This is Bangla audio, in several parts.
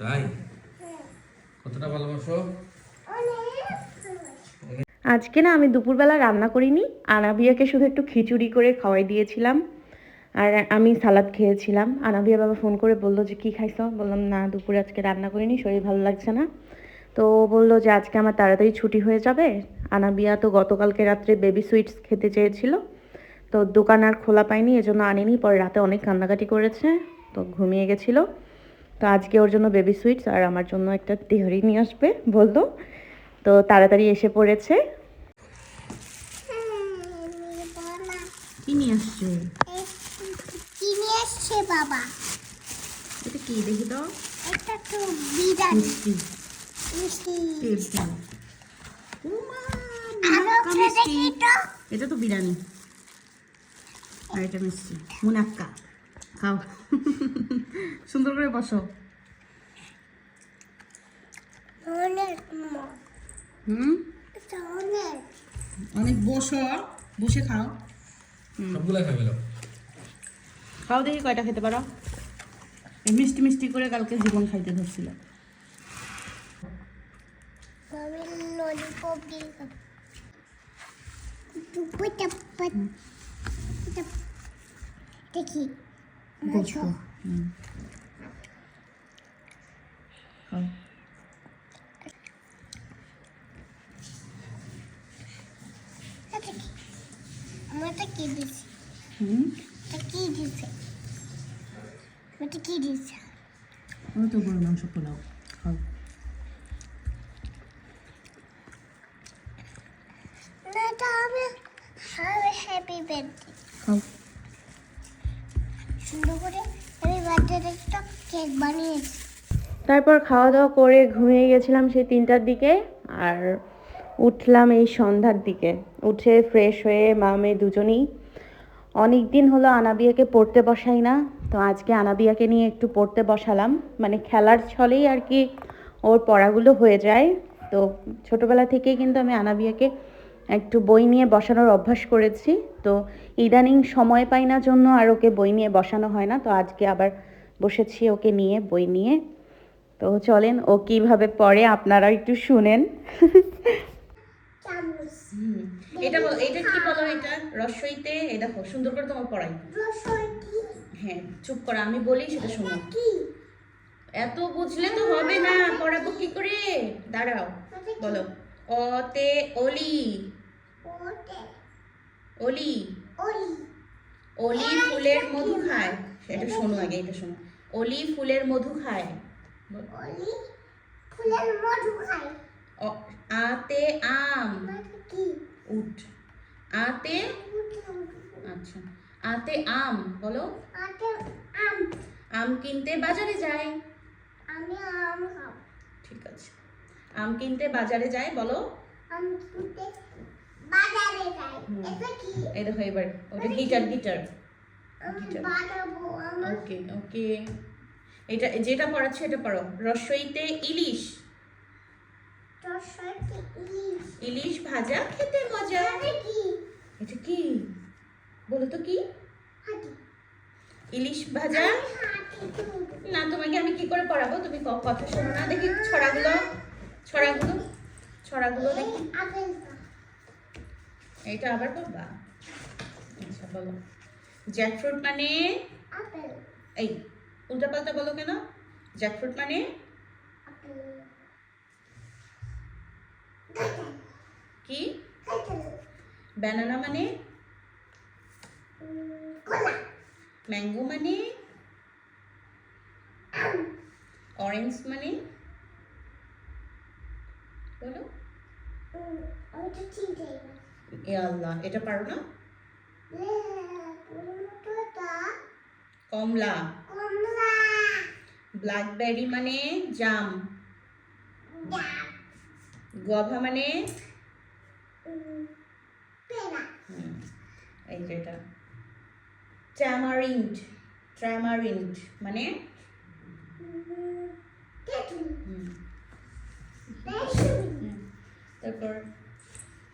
তাই? কতটা ভালোবাসো? আজকে না আমি দুপুরবেলা রান্না করিনি, আনাবিয়াকে শুধু একটু খিচুড়ি করে খাওয়াই দিয়েছিলাম, আর আমি সালাদ খেয়েছিলাম। আনাবিয়া বাবা ফোন করে বলল যে, কী খাইছো? বললাম, না, দুপুরে আজকে রান্না করিনি, শরীর ভালো লাগছে না। তো বলল যে, আজকে আমার তাড়াতাড়ি ছুটি হয়ে যাবে। আনাবিয়া তো গতকালকে রাত্রে বেবি সুইটস খেতে চেয়েছিল, তো দোকান আর খোলা পায়নি, এজন্য আনিনি। পরে রাতে অনেক কান্নাকাটি করেছে, তো ঘুমিয়ে গেছিল। তো আজকে ওর জন্য বেবি সুইটস আর আমার জন্য একটা তেহারি নিয়ে আসবে বলল তো তাড়াতাড়ি এসে পড়েছে। কি নিয়ে আসছে? কিনে এসছে বাবা? এটা কি দেখি তো। এটা তো বিরিয়ানি। মিষ্টি। মিষ্টি। পেপসি আরও একটা দেখি তো? এটা তো বিরিয়ানি। আর এটা মিষ্টি। মুনাক্কা। খাও সুন্দর করে বসো। অনেক হুম? এটা অনেক। অনেক বসো বসে খাও। সবগুলা খাবে খাও দেখি কয়টা খেতে পারো। এই মিষ্টি মিষ্টি করে কালকে জীবন খাইতে ধরছিল। দেখি। গোস্ত হুম। খাও এটা কি আমারটা কি দিছে হুম এটা কি দিছে এটা কি দিছে ওই তো গরু মাংস পোলাও খাও না এটা আমি হ্যাপি বার্থডে খাও তারপর খাওয়া দাওয়া করে ঘুমিয়ে গেছিলাম সেই তিনটার দিকে আর উঠলাম এই সন্ধ্যার দিকে। উঠে ফ্রেশ হয়ে মা মেয়ে দুজনেই। অনেক দিন হলো আনাবিয়াকে পড়তে বসাই না, তো আজকে আনাবিয়াকে নিয়ে একটু পড়তে বসালাম। মানে খেলার ছলেই আর কি ওর পড়াগুলো হয়ে যায়। তো ছোটোবেলা থেকেই কিন্তু আমি আনাবিয়াকে একটু বই নিয়ে বসানোর অভ্যাস করেছি। তো ইদানিং সময় পাই না জন্য আর ওকে বই নিয়ে বসানো হয় না, তো আজকে আবার বসেছি ওকে নিয়ে বই নিয়ে। তো চলেন ও কীভাবে পড়ে আপনারা একটু শুনেন। এটা বল এটা কি বলো এটা? রসইতে এই দেখো সুন্দর করে তোমার পড়াই। হ্যাঁ চুপ করো আমি বলি সেটা শোনো। কি? এত বুঝলে তো হবে না পড়াবো কি করে? দাঁড়াও বলো। অতে অলি। ওটে অলি। অলি। ফুলের মধু খায়। এটা শোনো আগে এটা শোনো। অলি ফুলের মধু খায়। ওলি ফুলের মধু খায়। আতে আম। উঠ আতে? আচ্ছা। আতে আম বলো। আতে আম। আম কিনতে বাজারে যায়। আমি আম খাব। ঠিক আছে। আম কিনতে বাজারে যায় বলো। আম কিনতে বাজারে যাই এটা কি? এই দেখো এবার ওটা গিটার গিটার ওকে ওকে। এটা যেটা পড়াচ্ছে এটা পড়ো। রসইতে ইলিশ। ইলিশ। ভাজা খেতে মজা। এটা কি? এটা কি? বলো তো কি? ইলিশ ভাজা? না তোমাকে আমি কি করে পড়াবো? তুমি কথা শোনো না। দেখি ছড়াগুলো ছড়াগুলো ছড়াগুলো দেখি। এইটা আবার বলবা আচ্ছা বলো। জ্যাকফ্রুট মানে? এই উল্টা পাল্টা বলো কেন? জ্যাকফ্রুট মানে? কি? ব্যানানা মানে? ম্যাঙ্গো মানে? অরেঞ্জ মানে? বলো। এ আল্লাহ এটা পারো না। কমলা। কমলা। ব্ল্যাকবেরি মানে জাম। গভা মানে? এই যে এটা। ট্যামারিন্ড ট্যামারিন্ড মানে। তারপর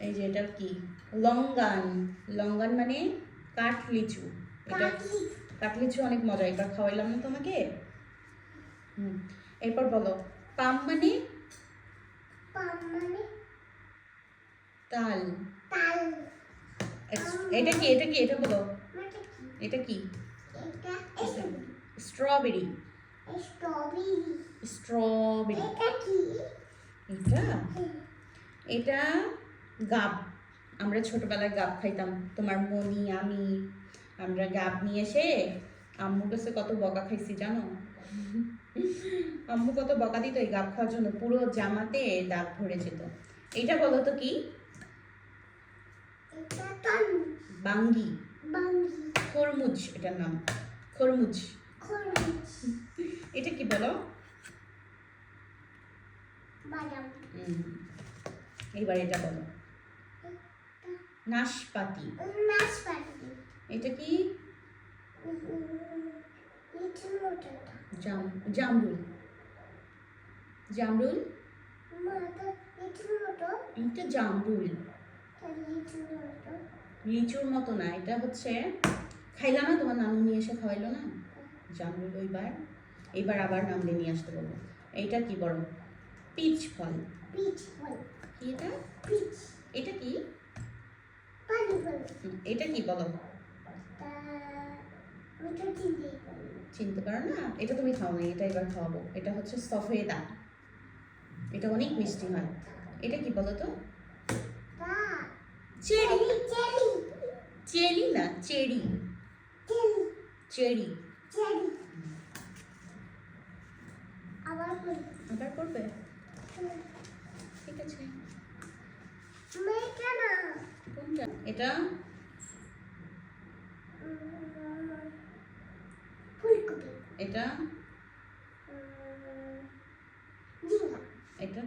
এই যে এটা কি? লঙ্গান। লঙ্গান মানে? কাঠ লিচু এটা কাঠ লিচু অনেক মজা এবার খাওয়াইলাম না তোমাকে? হুম এরপর বলো পাম মানে? মানে? তাল। এটা কি এটা কি এটা বলো। মানে এটা কি? স্ট্রবেরি। স্ট্রবেরি। স্ট্রবেরি। এটা এটা গাব। আমরা ছোটবেলায় গাব খাইতাম। তোমার মনি আমি আমরা গাব নিয়ে এসে আম্মুর কাছে কত বকা খাইছি জানো? আম্মু কত বকা দিত এই গাব খাওয়ার জন্য পুরো জামাতে দাগ ভরে যেত। এইটা বলো তো কি? বাঙ্গি। খরমুজ এটার নাম। খরমুজ। এটা কি বলো? এইবার এটা বলো। নাশপাতি। নাশপাতি। এটা কি? জাম জামরুল। জামরুল? এটা জামরুল। লিচুর মতো না এটা হচ্ছে খাইলা না? তোমার নানু নিয়ে এসে খাওয়াইলো না? জামরুল ওইবার। এইবার আবার নাম নিয়ে আসতে বলব। এইটা কি বড় পিচ ফল। পিচ ফল। কি এটা? পিচ। এটা কি? এটা কি বলো? চিনতে পারো না? এটা তুমি খাও না এটা এবার খাওয়াবো। এটা হচ্ছে সফেদা এটা অনেক মিষ্টি হয়। এটা কি বলো তো? চেরি। চেরি। না চেরি। চেরি। আবার করবে ঠিক আছে মেয়েটা না কোনটা এটা? এটা? এটা?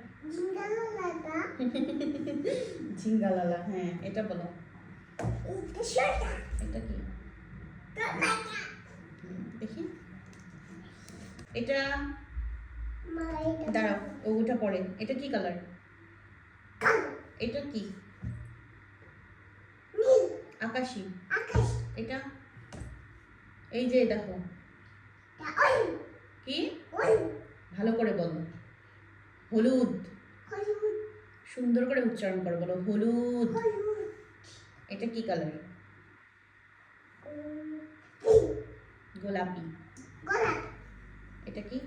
ঝিঙ্গালালা হ্যাঁ এটা এটা কি? দেখি। এটা? দাঁড়াও, ওটা পরে। এটা কি কালার এটা কি? আকাশি। এটা? এই যে দেখো। কি? ভালো করে বলো। হলুদ। সুন্দর করে উচ্চারণ করো বলো। হলুদ। এটা কি কালার গোলাপি। এটা কি?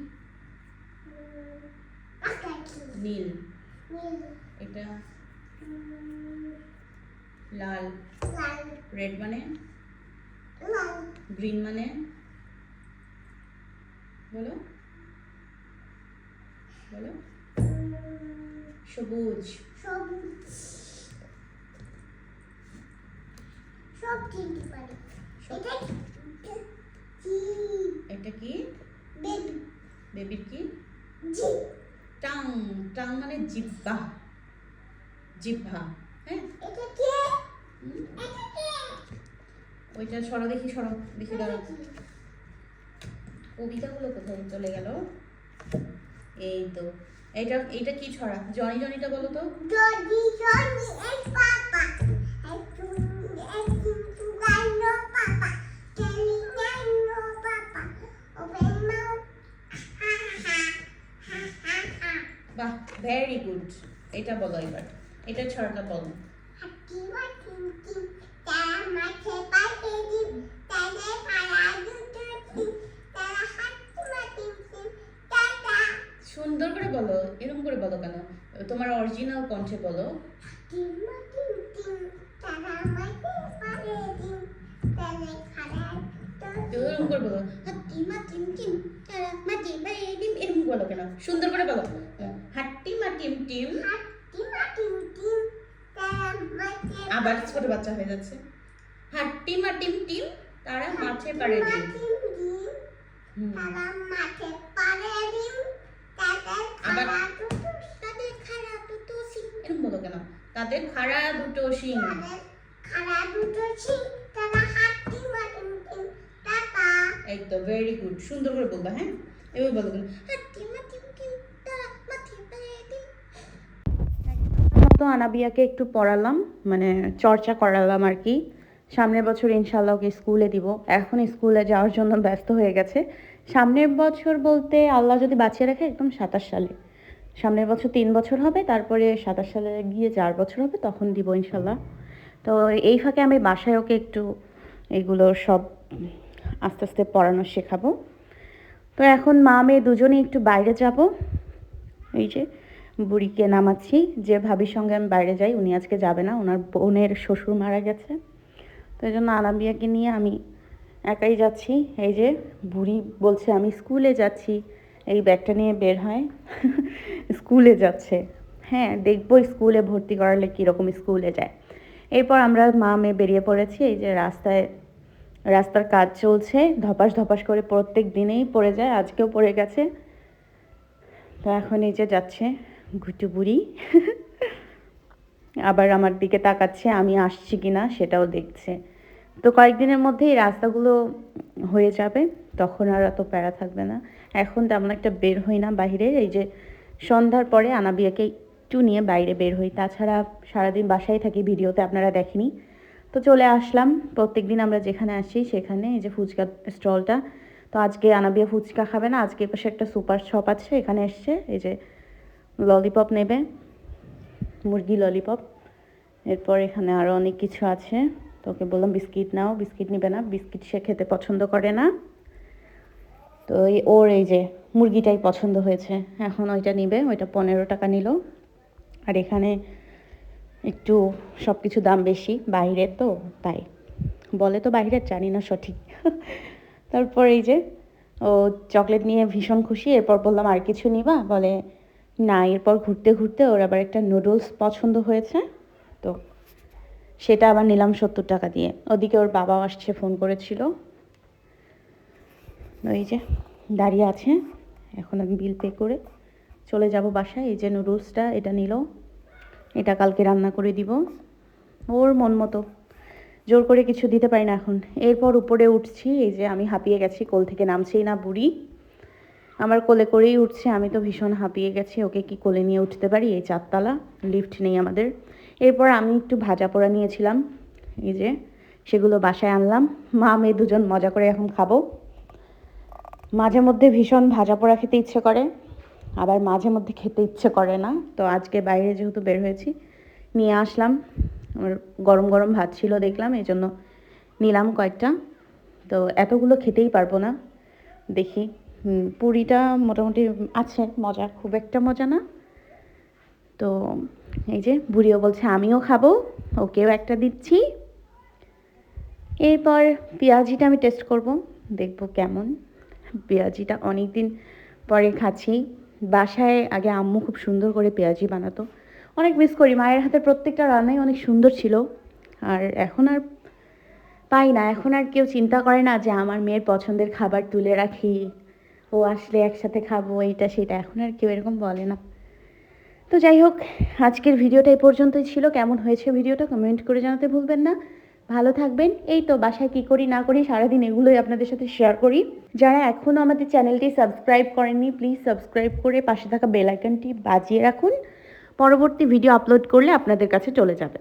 নীল। এটা? লাল। রেড মানে? গ্রিন মানে? বলো। বলো। সবুজ। সব চিনতে পারি। এটা কি? এটা কি? বেবি। বেবির কি? টাং। টাং মানে জিব্বা জিভা হ্যাঁ? ওইটা সরো দেখি সরো দেখি এটা কি? কবিতাগুলো কোথায় চলে গেল? এই তো। এইটা এইটা কি ছড়া? জনি জনিটা বলো তো। ha. বাহ ভেরি গুড এটা বলো এবার। এটা ছড়াটা বলো সুন্দর করে বলো এরকম করে বলো কেন তোমার অরিজিনাল কণ্ঠে বলো এরকম করে বলো. এরকম বলো কেন সুন্দর করে বলো হাট্টি মা টিম টিম আবার ছোট বাচ্চা হয়ে যাচ্ছে হাট্টি মা টিম টিম তারা মাঠে পারে ডিম তারা মাঠে পারে ডিম তাদের খাড়া দুটো তাদের খাড়া দুটো সিং এরকম বলো কেন? তাদের খাড়া দুটো শিং। খাড়া দুটো সিং তারা হাতি মাটিম টিম টাটা। এই তো ভেরি গুড সুন্দর করে বলবা হ্যাঁ? এবার বলো কেন হাতি মাটিম টিম তারা মাঠে পারে ডিম মতো আনাবিয়াকে একটু পড়ালাম মানে চর্চা করালাম আর কি। সামনের বছর ইনশাল্লাহ ওকে স্কুলে দিব। এখন স্কুলে যাওয়ার জন্য ব্যস্ত হয়ে গেছে। সামনের বছর বলতে আল্লাহ যদি বাঁচিয়ে রাখে, একদম সাতাশ সালে। সামনের বছর তিন বছর হবে, তারপরে সাতাশ সালে গিয়ে চার বছর হবে, তখন দিব ইনশাল্লাহ তো এই ফাঁকে আমি বাসায় ওকে একটু এগুলো সব আস্তে আস্তে পড়ানো শেখাবো। তো এখন মা, মেয়ে দুজনেই একটু বাইরে যাব। এই যে বুড়িকে নামাচ্ছি, যে ভাবির সঙ্গে আমি বাইরে যাই, উনি আজকে যাবে না, ওনার বোনের শ্বশুর মারা গেছে। তো এই জন্য আনাবিয়াকে নিয়ে আমি একাই যাচ্ছি। এই যে বুড়ি বলছে, আমি স্কুলে যাচ্ছি। এই ব্যাগটা নিয়ে বের হয়। স্কুলে যাচ্ছে। হ্যাঁ দেখব স্কুলে ভর্তি করালে কীরকম স্কুলে যায়। এরপর আমরা মা মেয়ে বেরিয়ে পড়েছি। এই যে রাস্তায়, রাস্তার কাজ চলছে। ধপাস ধপাস করে প্রত্যেক দিনেই পড়ে যায়, আজকেও পড়ে গেছে। তো এখন এই যে যাচ্ছে ঘুটু বুড়ি আবার আমার দিকে তাকাচ্ছে, আমি আসছি কি না সেটাও দেখছে। তো কয়েকদিনের মধ্যেই রাস্তাগুলো হয়ে যাবে, তখন আর অত প্যারা থাকবে না। এখন তেমন একটা বের হই না বাইরে, এই যে সন্ধ্যার পরে আনাবিয়াকে একটু নিয়ে বাইরে বের হই। তাছাড়া সারাদিন বাসায় থাকি, ভিডিওতে আপনারা দেখেনি। তো চলে আসলাম প্রত্যেক দিন আমরা যেখানে আসি সেখানে, এই যে ফুচকা স্টলটা। তো আজকে আনাবিয়া ফুচকা খাবে না, আজকে পাশে একটা সুপার শপ আছে, এখানে এসছে, এই যে ললিপপ নেবে। মুরগি ললিপপ। এরপর এখানে আরও অনেক কিছু আছে। তোকে বললাম বিস্কিট নাও, বিস্কিট নিবে না, বিস্কিট সে খেতে পছন্দ করে না। তো এই ওর এই যে মুরগিটাই পছন্দ হয়েছে, এখন ওইটা নিবে, ওইটা পনেরো টাকা নিল। আর এখানে একটু সব কিছু দাম বেশি বাইরের তো, তাই। বলে তো বাইরের, জানি না সঠিক। তারপর এই যে ও চকলেট নিয়ে ভীষণ খুশি, এরপর বললাম আর কিছু নিবা? বলে না, এরপর ঘুরতে ঘুরতে ওর আবার একটা নুডলস পছন্দ হয়েছে। তো সেটা আবার নিলাম সত্তর টাকা দিয়ে। ওদিকে ওর বাবাও আসছে ফোন করেছিল। ওই যে দাঁড়িয়ে আছে। এখন আমি বিল পে করে চলে যাব বাসায়। এই যে নুডলসটা এটা নিল। এটা কালকে রান্না করে দিব। ওর মন মতো। জোর করে কিছু দিতে পারি না এখন। এরপর উপরে উঠছি, এই যে আমি হাঁপিয়ে গেছি, কোল থেকে নামছেই না বুড়ি। আমার কোলে করেই উঠছে। আমি তো ভীষণ হাঁপিয়ে গেছি। ওকে কি কোলে নিয়ে উঠতে পারি? এই চারতলা লিফট নেই আমাদের। এরপর আমি একটু ভাজা পোড়া নিয়েছিলাম। এই যে, সেগুলো বাসায় আনলাম। মা, মেয়ে দুজন মজা করে এখন খাব। মাঝে মধ্যে ভীষণ ভাজা পোড়া খেতে ইচ্ছে করে। আবার মাঝে মধ্যে খেতে ইচ্ছে করে না। তো আজকে বাইরে যেহেতু বের হয়েছি, নিয়ে আসলাম। আমার গরম গরম ভাত ছিল দেখলাম, এই জন্য নিলাম কয়েকটা। তো এতগুলো খেতেই পারব না। দেখি। পুরিটা মোটামুটি আছে, মজা, খুব একটা মজা না। তো এই যে বুড়িও বলছে, আমিও খাব, ওকেও একটা দিচ্ছি। এরপর পেঁয়াজিটা আমি টেস্ট করব, দেখব কেমন। পেঁয়াজিটা অনেক দিন পরে খাচ্ছি। বাসায় আগে আম্মু খুব সুন্দর করে পেঁয়াজি বানাতো। অনেক মিস করি, মায়ের হাতের প্রত্যেকটা রান্নাই অনেক সুন্দর ছিল। আর এখন আর পাই না, এখন আর কেউ চিন্তা করে না যে আমার মেয়ের পছন্দের খাবার তুলে রাখি। ও আসলে একসাথে খাব, এইটা সেটা, এখন আর কেউ এরকম বলে না। তো যাই হোক, আজকের ভিডিওটা এই পর্যন্তই ছিল। কেমন হয়েছে ভিডিওটা কমেন্ট করে জানাতে ভুলবেন না। ভালো থাকবেন। এই তো বাসায় কি করি, না করি, সারাদিন এগুলোই আপনাদের সাথে শেয়ার করি। যারা এখনও আমাদের চ্যানেলটি সাবস্ক্রাইব করেননি প্লিজ সাবস্ক্রাইব করে পাশে থাকা বেল আইকনটি বাজিয়ে রাখুন। পরবর্তী ভিডিও আপলোড করলে আপনাদের কাছে চলে যাবে।